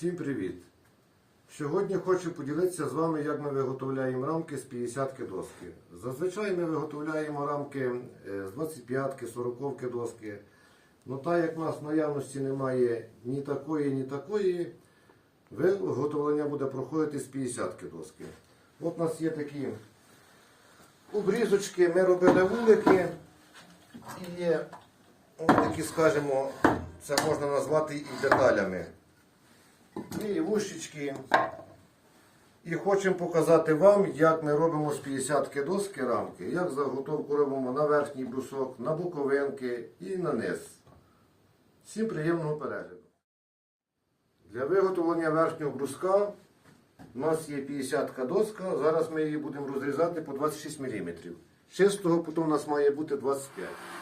Всім привіт! Сьогодні хочу поділитися з вами, як ми виготовляємо рамки з 50-ки доски. Зазвичай ми виготовляємо рамки е, з 25-ки, 40-ки доски. Ну так як в нас в наявності немає ні такої, ні такої, виготовлення буде проходити з 50-ки доски. От у нас є такі обрізочки, ми робили вулики і є такі, скажімо, це можна назвати і деталями. І вушечки. І хочемо показати вам, як ми робимо з 50 доски рамки, як заготовку робимо на верхній брусок, на боковинки і на низ. Всім приємного перегляду. Для виготовлення верхнього бруска у нас є 50 доска. Зараз ми її будемо розрізати по 26 мм. Чистого потім у нас має бути 25 Нарізали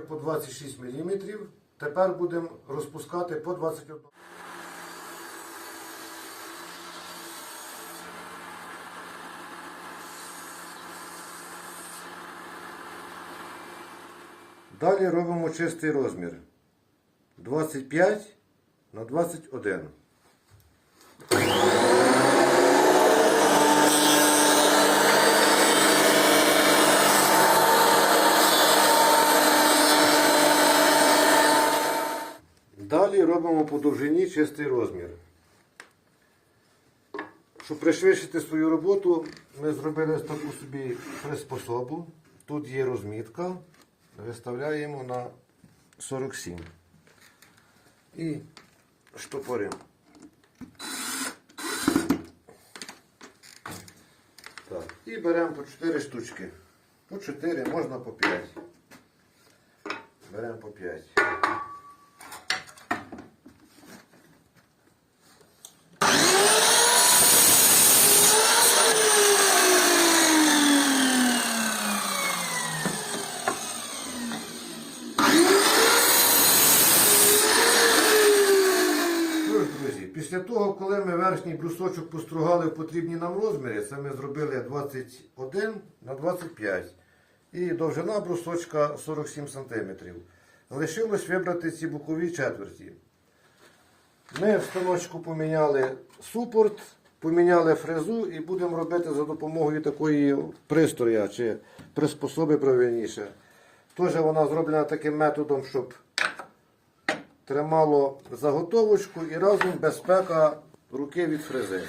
по 26 мм. Тепер будемо розпускати по 21 Далі робимо чистий розмір 25 на 21. Далі робимо по довжині чистий розмір. Щоб пришвидшити свою роботу, ми зробили таку собі приспособу. Тут є розмітка. Виставляємо на 47. І штопоримо. Так. І беремо по 4 штучки. По 4, можна по 5. Беремо по 5. Що ж, друзі, після того, коли ми верхній брусочок постругали в потрібні нам розміри, це ми зробили 21 на 25 і довжина брусочка 47 см. Лишилось вибрати ці бокові четверті. Ми в станочку поміняли супорт, поміняли фрезу і будемо робити за допомогою такої пристрою чи приспособи правильніше. Теж вона зроблена таким методом, щоб тримало заготовочку і разом безпека руки від фрези.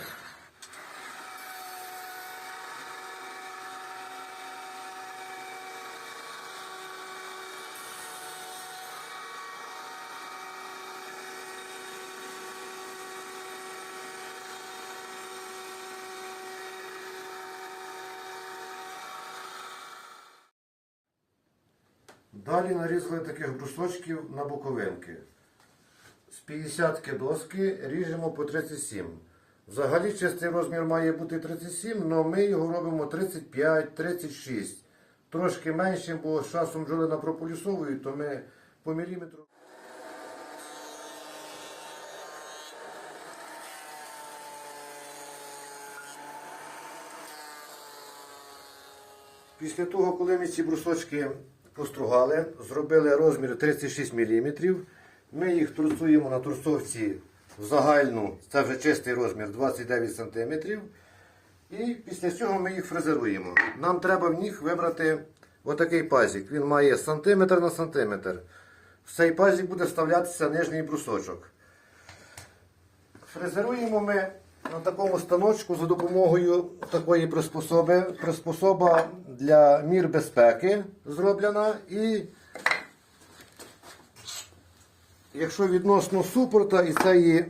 Далі нарізали таких брусочків на боковинки. З 50 доски ріжемо по 37. Взагалі чистий розмір має бути 37, але ми його робимо 35-36. Трошки меншим, бо з часом бджоли напрополісовують, то ми по міліметру. Після того, коли ми ці брусочки постругали, зробили розмір 36 мм, ми їх трусуємо на трусовці в загальну, це вже чистий розмір 29 см. І після цього ми їх фрезеруємо. Нам треба в них вибрати отакий пазик. Він має сантиметр на сантиметр. В цей пазик буде вставлятися нижній брусочок. Фрезеруємо ми на такому станочку за допомогою такої приспособи. Приспособа для мір безпеки зроблена. І якщо відносно супорта і цієї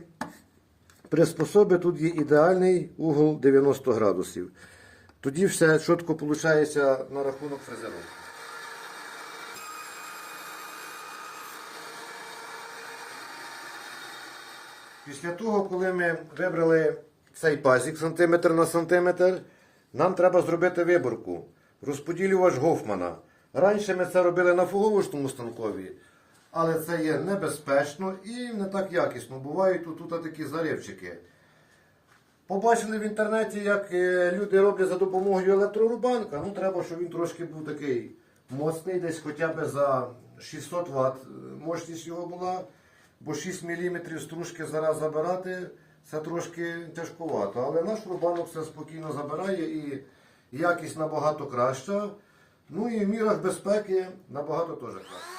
приспособи, тут є ідеальний угол 90 градусів. Тоді все чітко виходить на рахунок фрезеровки. Після того, коли ми вибрали цей пазик сантиметр на сантиметр, нам треба зробити виборку. Розподілювач Гофмана. Раніше ми це робили на фуговушному станкові, але це є небезпечно і не так якісно. Бувають тут, такі заривчики. Побачили в інтернеті, як е, люди роблять за допомогою електрорубанка. Ну, треба, щоб він трошки був такий моцний, десь хоча б за 600 Вт мощність його була. Бо 6 мм стружки зараз забирати це трошки тяжковато. Але наш рубанок все спокійно забирає і якість набагато краща. Ну і в мірах безпеки набагато теж краще.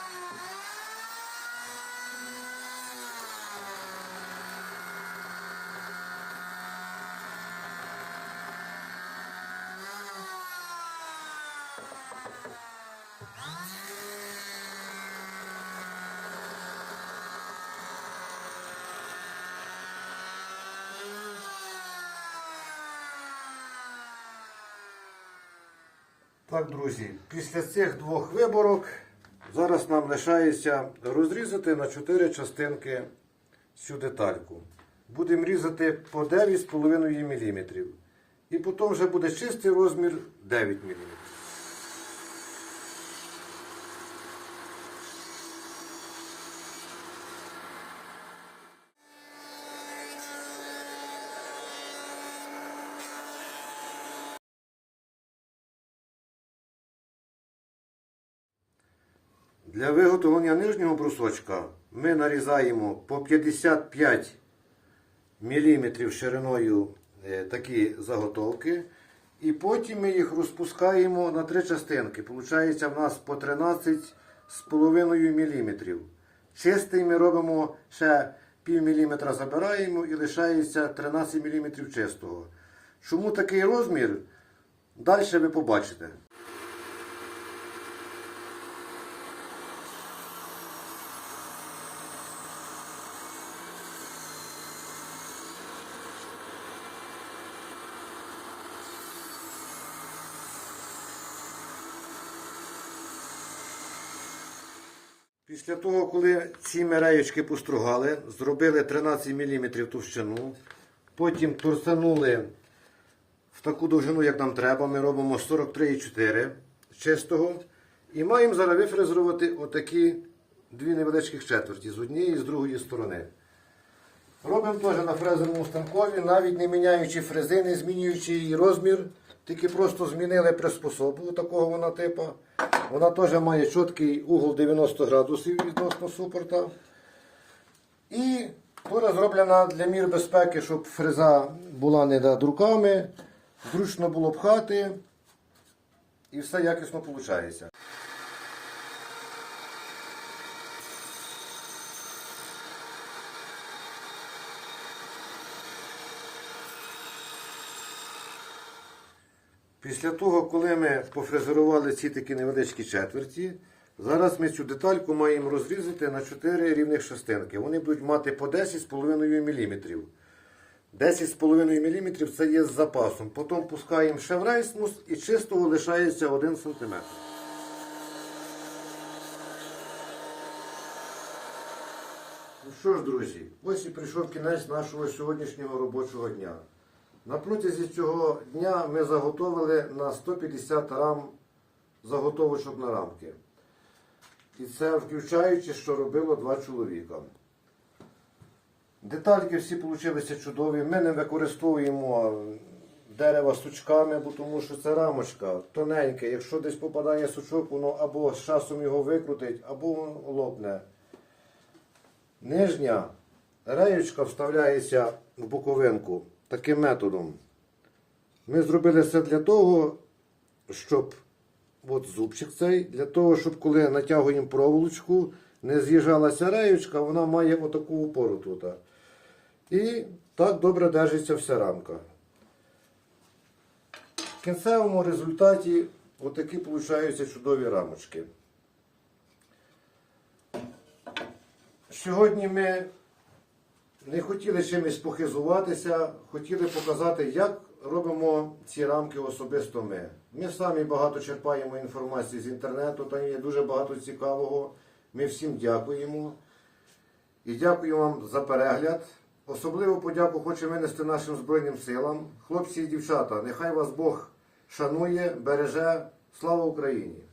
Так, друзі, після цих двох виборок зараз нам лишається розрізати на 4 частинки цю детальку. Будемо різати по 9,5 мм. І потім вже буде чистий розмір 9 мм. Для виготовлення нижнього брусочка ми нарізаємо по 55 мм шириною е, такі заготовки. І потім ми їх розпускаємо на три частинки. Получається в нас по 13,5 мм. Чистий ми робимо ще пів міліметра забираємо і лишається 13 мм чистого. Чому такий розмір? Далі ви побачите. Після того, коли ці мереєчки постругали, зробили 13 мм товщину, потім торсанули в таку довжину, як нам треба. Ми робимо 43,4 чистого. І маємо зараз вифрезерувати отакі дві невеличких четверті з однієї і з другої сторони. Робимо теж на фрезерному станкові, навіть не міняючи фрези, не змінюючи її розмір, тільки просто змінили приспособу такого вона типу. Вона теж має чіткий угол 90 градусів відносно супорта. І теж зроблена для мір безпеки, щоб фреза була не над руками, зручно було пхати і все якісно виходить. Після того, коли ми пофрезерували ці такі невеличкі четверті, зараз ми цю детальку маємо розрізати на 4 рівних частинки. Вони будуть мати по 10,5 мм. 10,5 мм це є з запасом. Потім пускаємо ще в рейсмус і чистого лишається 1 см. Ну що ж, друзі, ось і прийшов кінець нашого сьогоднішнього робочого дня. На протязі цього дня ми заготовили на 150 рам заготовочок на рамки. І це включаючи, що робило два чоловіка. Детальки всі вийшли чудові. Ми не використовуємо дерева сучками, бо тому що це рамочка тоненька. Якщо десь попадає сучок, воно або з часом його викрутить, або лопне. Нижня реєчка вставляється в боковинку таким методом. Ми зробили все для того, щоб от зубчик цей, для того, щоб коли натягуємо проволочку, не з'їжджалася реєчка, вона має отаку опору тут. І так добре держиться вся рамка. В кінцевому результаті отакі получаються чудові рамочки. Сьогодні ми не хотіли чимось похизуватися, хотіли показати, як робимо ці рамки особисто ми. Ми самі багато черпаємо інформації з інтернету, там є дуже багато цікавого. Ми всім дякуємо. І дякую вам за перегляд. Особливу подяку хочу винести нашим Збройним силам. Хлопці і дівчата, нехай вас Бог шанує, береже. Слава Україні!